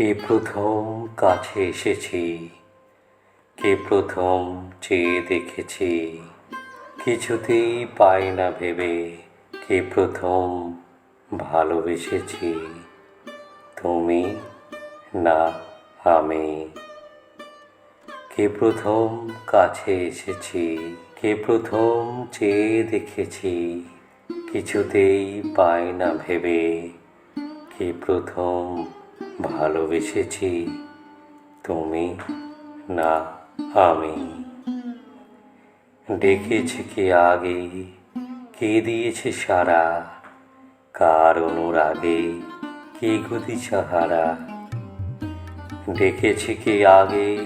কে প্রথম কাছে এসেছি? কে প্রথম চেয়ে দেখেছি? কিছুতেই পাই না ভেবে কে প্রথম ভালোবেসেছি? তুমি না আমি। কে প্রথম কাছে এসেছি? কে প্রথম চেয়ে দেখেছি? কিছুতেই পাই না ভেবে কে প্রথম ভালোবেসেছি তুমি না আমি। ডেকেছে কে আগে? কে দিয়েছে সারা? কার অনুরাগে? কে গতি সাহারা? ডেকেছে কে আগে?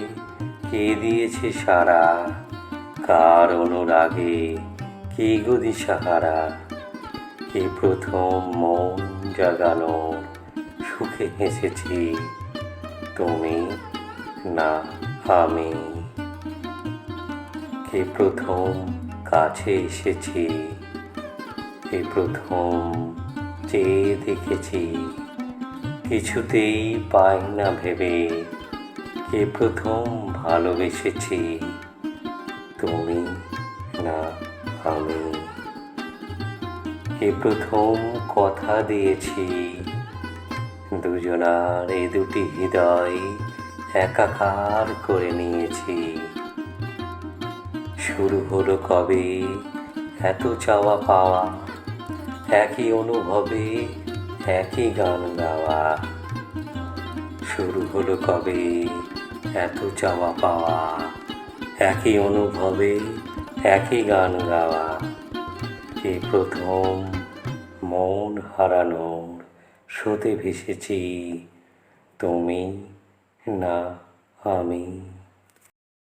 কে দিয়েছে সারা? কার অনুরাগে? কে গদি সাহারা? কে প্রথম মন জাগানো সুখে হেসেছি তুমি না, আমি। কে প্রথম কাছে এসেছি। কে প্রথম চেয়ে দেখেছি। কিছুতেই পাই না ভেবে। কে প্রথম ভালোবেসেছি। তুমি না, আমি। কে প্রথম কথা দিয়েছি। দুজনার এই দুটি হৃদয় একাকার করে নিয়েছি। শুরু হলো কবে? এত চাওয়া পাওয়া, একই অনুভবে, একই গান গাওয়া। শুরু হলো কবে? এত চাওয়া পাওয়া, একই অনুভবে, একই গান গাওয়া। কে প্রথম মন হারানোর স্রোতে ভেসেছি তুমি না আমি।